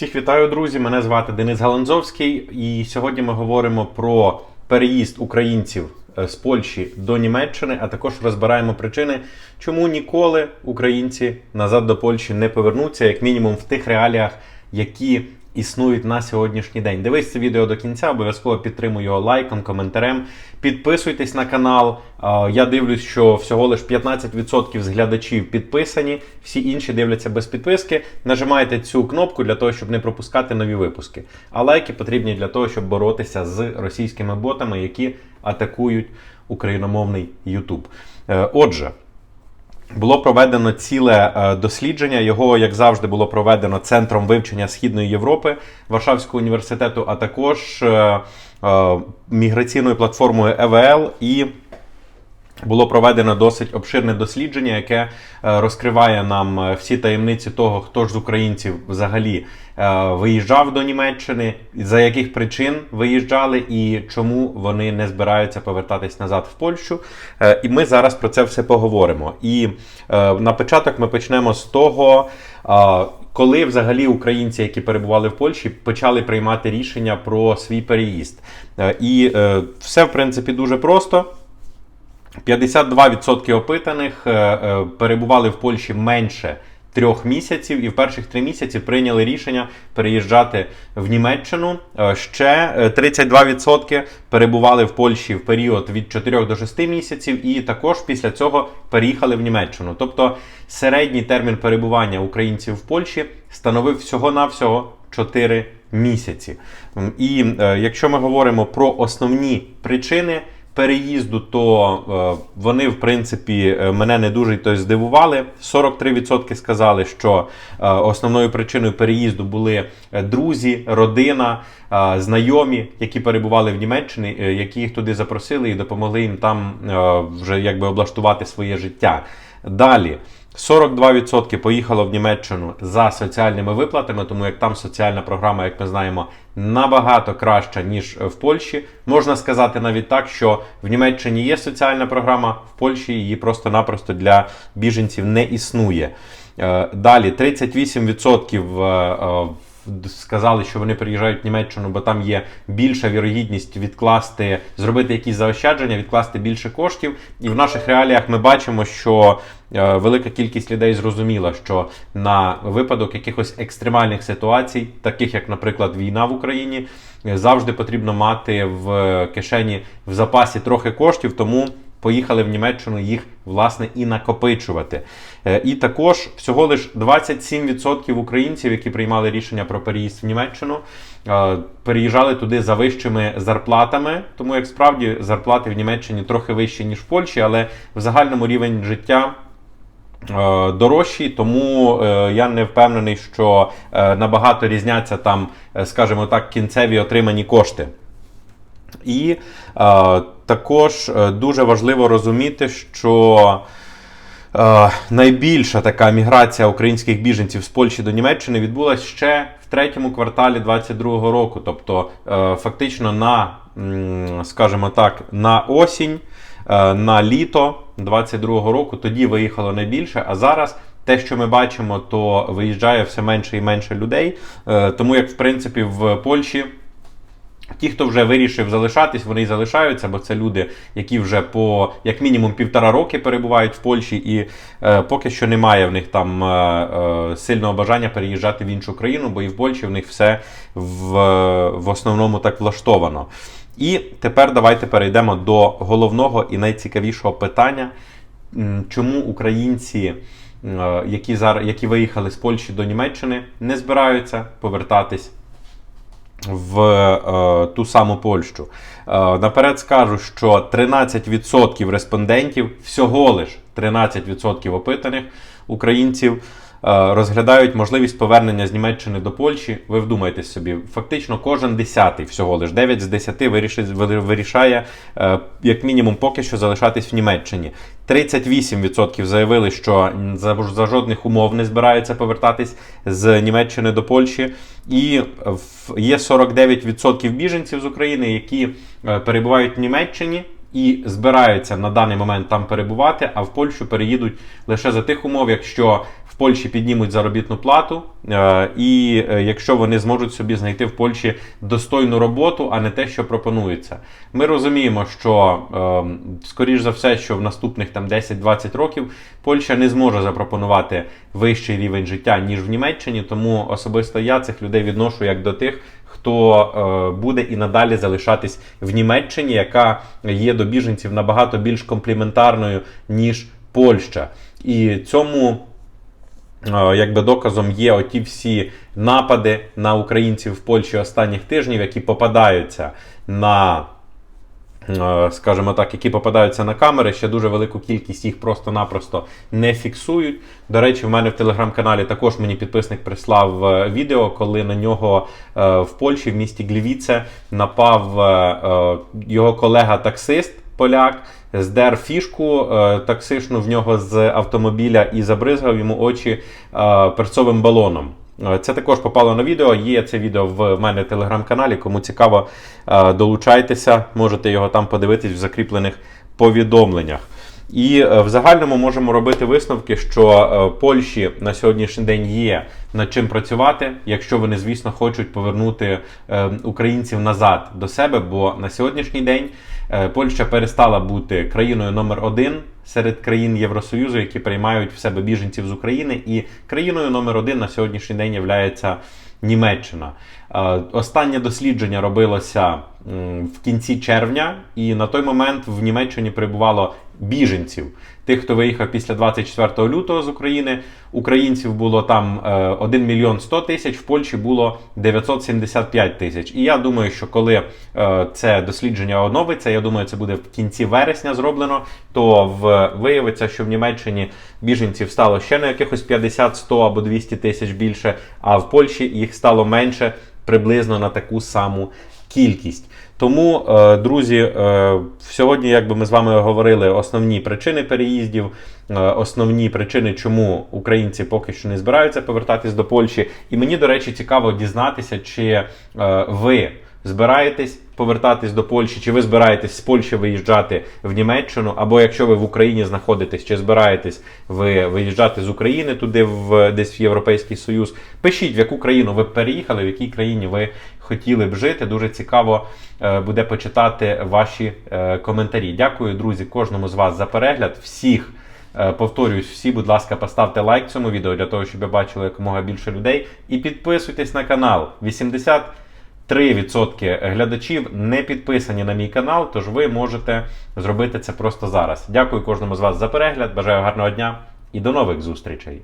Всіх вітаю, друзі! Мене звати Денис Галанзовський, і сьогодні ми говоримо про переїзд українців е, з Польщі до Німеччини, а також розбираємо причини, чому ніколи українці назад до Польщі не повернуться, як мінімум в тих реаліях, які існують на сьогоднішній день. Дивись це відео до кінця, обов'язково підтримуй його лайком, коментарем. Підписуйтесь на канал. Я дивлюсь, що всього лиш 15% з глядачів підписані, всі інші дивляться без підписки. Нажимайте цю кнопку для того, щоб не пропускати нові випуски. А лайки потрібні для того, щоб боротися з російськими ботами, які атакують україномовний YouTube. Е, Отже. Було проведено ціле е, дослідження. Його, як завжди, було проведено Центром вивчення Східної Європи Варшавського університету, а також е, е, міграційною платформою ЕВЛ і було проведено досить обширне дослідження, яке е, розкриває нам е, всі таємниці того, хто ж з українців взагалі е, виїжджав до Німеччини, за яких причин виїжджали і чому вони не збираються повертатись назад в Польщу. І ми зараз про це все поговоримо. І на початок ми почнемо з того. Коли взагалі українці, які перебували в Польщі, почали приймати рішення про свій переїзд, і все в принципі дуже просто. 52% опитаних е, е, перебували в Польщі менше трьох місяців, і в перших три місяці прийняли рішення переїжджати в Німеччину. Е, Ще е, 32% перебували в Польщі в період від 4 до 6 місяців, і також після цього переїхали в Німеччину. Тобто середній термін перебування українців в Польщі становив всього-навсього 4 місяці. І якщо ми говоримо про основні причини переїзду, то е, вони, в принципі, е, мене не дуже то здивували. 43% сказали, що е, основною причиною переїзду були друзі, родина, знайомі, які перебували в Німеччині, які їх туди запросили і допомогли їм там вже якби облаштувати своє життя. Далі. 42% поїхало в Німеччину за соціальними виплатами, тому як там соціальна програма, як ми знаємо, набагато краща, ніж в Польщі. Можна сказати навіть так, що в Німеччині є соціальна програма, в Польщі її просто-напросто для біженців не існує. Е, Далі 38% е, е, сказали, що вони приїжджають в Німеччину, бо там є більша вірогідність відкласти, зробити якісь заощадження, відкласти більше коштів. І в наших реаліях ми бачимо, що е, велика кількість людей зрозуміла, що на випадок якихось екстремальних ситуацій, таких як, наприклад, війна в Україні, завжди потрібно мати в кишені в запасі трохи коштів, тому. Поїхали в Німеччину їх власне і накопичувати. Е, І також всього лиш 27% українців, які приймали рішення про переїзд в Німеччину, е, переїжджали туди за вищими зарплатами. Тому як справді зарплати в Німеччині трохи вищі ніж в Польщі, але в загальному рівень життя. е, Дорожчі, тому я не впевнений, що набагато різняться там, скажімо так, кінцеві отримані кошти. І е, також е, дуже важливо розуміти, що е, найбільша така міграція українських біженців з Польщі до Німеччини відбулася ще в третьому кварталі 2022 року. Тобто, е, фактично на, скажімо так, на осінь, е, на літо 2022 року тоді виїхало найбільше, а зараз. Те, що ми бачимо, то виїжджає все менше і менше людей. Е, Тому як в принципі в Польщі Ті, хто вже вирішив залишатись, вони й залишаються, бо це люди, які вже по як мінімум півтора роки перебувають в Польщі, і е, поки що немає в них там е, е, сильного бажання переїжджати в іншу країну, бо і в Польщі в них все в, в основному так влаштовано. І тепер давайте перейдемо до головного і найцікавішого питання, чому українці. е, Які зараз які виїхали з Польщі до Німеччини, не збираються повертатись в е, ту саму Польщу. Е, наперед скажу, що 13% респондентів, всього лиш 13% опитаних українців розглядають можливість повернення з Німеччини до Польщі. Ви вдумайтесь собі, фактично кожен десятий всього лиш 9 з 10 вирішить, вирішає е, як мінімум поки що залишатись в Німеччині. 38% заявили, що за, за жодних умов не збираються повертатись з Німеччини до Польщі. І є 49% біженців з України, які е, перебувають в Німеччині і збираються на даний момент там перебувати, а в Польщу переїдуть лише за тих умов, якщо в Польщі піднімуть заробітну плату, е, і е, якщо вони зможуть собі знайти в Польщі достойну роботу, а не те, що пропонується. Ми розуміємо, що е, скоріш за все, що в наступних там 10-20 років Польща не зможе запропонувати вищий рівень життя ніж в Німеччині, тому особисто я цих людей відношу як до тих. Хто е, буде і надалі залишатись в Німеччині, яка є до біженців набагато більш компліментарною, ніж Польща. І цьому Е, якби доказом є оті всі напади на українців в Польщі останніх тижнів, які попадаються на. Е, Скажімо так, які попадаються на камери, ще дуже велику кількість їх просто-напросто не фіксують. До речі, в мене в телеграм-каналі також мені підписник прислав е, відео, коли на нього е, в Польщі, в місті Глівіце, напав його колега-таксист поляк, здер фішку таксишну в нього з автомобіля і забризгав йому очі перцовим балоном. Е, Це також попало на відео. Є це відео в мене в телеграм-каналі. Кому цікаво, е, долучайтеся, можете його там подивитись в закріплених повідомленнях. І е, в загальному можемо робити висновки, що Польщі на сьогоднішній день є над чим працювати, якщо вони, звісно, хочуть повернути українців назад до себе. Бо на сьогоднішній день Польща перестала бути країною номер один серед країн Євросоюзу, які приймають в себе біженців з України, і країною номер один на сьогоднішній день є Німеччина. Е, Останнє дослідження робилося в кінці червня, і на той момент в Німеччині перебувало біженців. Тих, хто виїхав після 24 лютого з України, українців було там е, 1 мільйон 100 тисяч, в Польщі було 975 тисяч. І я думаю, що коли е, це дослідження оновиться, я думаю, це буде в кінці вересня зроблено, то в, виявиться, що в Німеччині біженців стало ще на якихось 50, 100 або 200 тисяч більше, а в Польщі їх стало менше приблизно на таку саму кількість. Тому, е, друзі, е, сьогодні, якби ми з вами говорили, основні причини переїздів, е, основні причини, чому українці поки що не збираються повертатись до Польщі. І мені, до речі, цікаво дізнатися, чи ви збираєтесь повертатись до Польщі, чи ви збираєтесь з Польщі виїжджати в Німеччину, або якщо ви в Україні знаходитесь, чи збираєтесь ви виїжджати з України туди, в десь в Європейський Союз. Пишіть, в яку країну ви переїхали, в якій країні ви хотіли б жити. Дуже цікаво е, буде почитати ваші е, коментарі. Дякую, друзі, кожному з вас за перегляд. Всіх. Е, Повторюсь, всі, будь ласка, поставте лайк цьому відео для того, щоб я бачили якомога більше людей. І підписуйтесь на канал. 83% глядачів не підписані на мій канал, тож ви можете зробити це просто зараз. Дякую кожному з вас за перегляд. Бажаю гарного дня і до нових зустрічей!